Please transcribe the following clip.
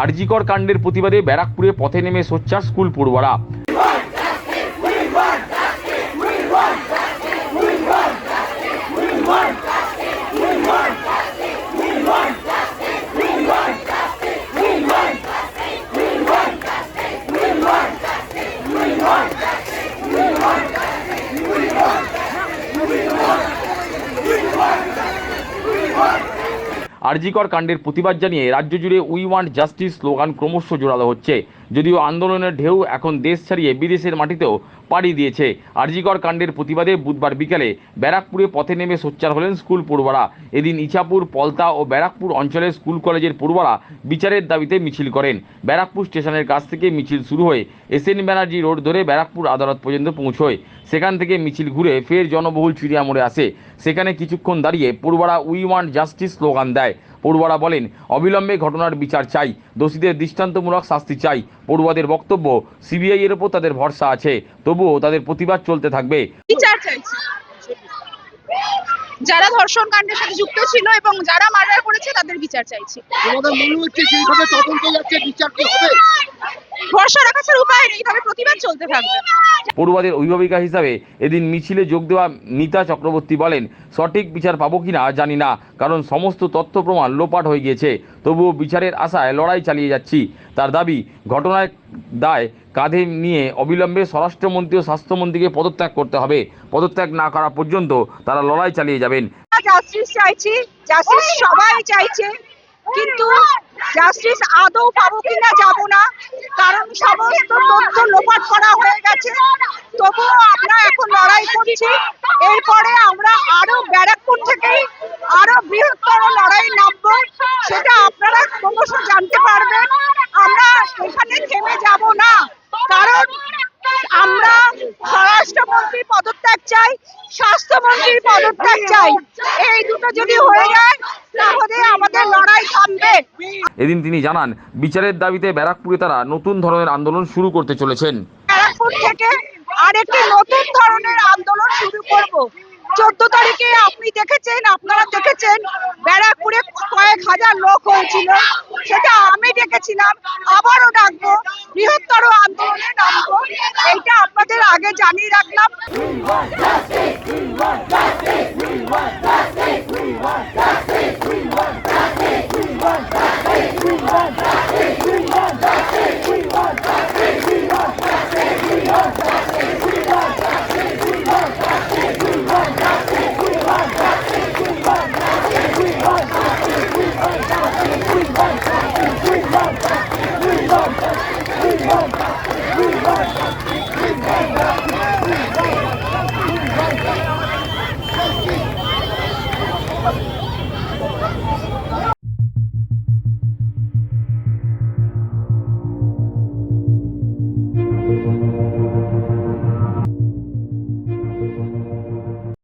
আরজিকর কাণ্ডের প্রতিবাদে ব্যারাকপুরে পথে নেমে সোচ্চার স্কুল পড়ুয়ারা। আরজিকর কাণ্ডের প্রতিবাদ জানিয়ে রাজ্য জুড়ে উই ওয়ান্ট জাস্টিস স্লোগান ক্রমশ জোরালো হচ্ছে। যদিও আন্দোলনের ঢেউ এখন দেশ ছাড়িয়ে বিদেশের মাটিতেও পাড়ি দিয়েছে। আরজিকর কাণ্ডের প্রতিবাদে বুধবার বিকালে ব্যারাকপুরে পথে নেমে সোচ্চার হলেন স্কুল পড়ুয়ারা। এদিন ইছাপুর, পলতা ও ব্যারাকপুর অঞ্চলের স্কুল কলেজের পড়ুয়ারা বিচারের দাবিতে মিছিল করেন। ব্যারাকপুর স্টেশনের কাছ থেকে মিছিল শুরু হয়ে এস এন ব্যানার্জি রোড ধরে ব্যারাকপুর আদালত পর্যন্ত পৌঁছয়। সেখান থেকে মিছিল ঘুরে ফের জনবহুল চিড়িয়া মোড়ে আসে। সেখানে কিছুক্ষণ দাঁড়িয়ে পড়ুয়ারা উই ওয়ান্ট জাস্টিস স্লোগান দেয়। পড়ুয়ারা বলেন অবিলম্বে ঘটনার বিচার চাই। দোষীদের দৃষ্টান্তমূলক শাস্তি চাই। পড়ুয়াদের বক্তব্য সিবিআই এর উপর তাদের ভরসা আছে। তবুও তাদের প্রতিবাদ চলতে থাকবে। যারা ধর্ষণ কাণ্ডের সাথে যুক্ত ছিল এবং যারা মার্ডার করেছে তাদের বিচার চাইছি। তোমাদের মনে হচ্ছে সেইভাবে তদন্ত যাচ্ছে বিচার কি হবে? ভরসা রাখা ছাড়া উপায় নেই তবে প্রতিবাদ চলতে থাকবে। পড়ুয়াদের অভিভাবিকা হিসাবে এদিন মিছিলে যোগ দেওয়া মিতা চক্রবর্তী বলেন সঠিক বিচার পাবো কিনা জানি না কারণ সমস্ত তথ্য প্রমাণ লোপাট হয়ে গিয়েছে। তবুও বিচারের আশায় লড়াই চালিয়ে যাচ্ছি। তার দাবি ঘটনায় দায় কাঁধে নিয়ে অবিলম্বে স্বরাষ্ট্রমন্ত্রী ও স্বাস্থ্যমন্ত্রীকে পদত্যাগ করতে হবে। পদত্যাগ না করা পর্যন্ত তারা লড়াই চালিয়ে যাবেন। জাস্টিস চাইছি জাস্টিস সবাই চাইছে কিন্তু জাস্টিস আদৌ পাবো কিনা যাব না। করা হয়ে গেছে। তবুও আমরা এখন লড়াই করছি। এরপরে আমরা আরও ব্যারাকপুর থেকে আরও বৃহত্তর লড়াই নামবো। সেটা আপনারা ক্রমশ জানতে পারবেন। আমরা এখানে থেমে যাব না। কারণ আমরা স্বরাষ্ট্রমন্ত্রী পদত্যাগ চাই স্বাস্থ্যমন্ত্রীর পদত্যাগ চাই। এই দুটো যদি হয়ে যায়, তাহলে আমাদের এদিন তিনি জানান, বিচারের দাবিতে ব্যারাকপুরে তারা নতুন ধরনের আন্দোলন শুরু করতে চলেছেন। ব্যারাকপুর থেকে আরেকটি নতুন ধরনের আন্দোলন শুরু করব। চোদ্দ তারিখে আপনি দেখেছেন, আপনারা দেখেছেন, ব্যারাকপুরে কয়েক হাজার লোক হয়েছিল। সেটা আমি ডেকেছিলাম আবারও ডাকবো।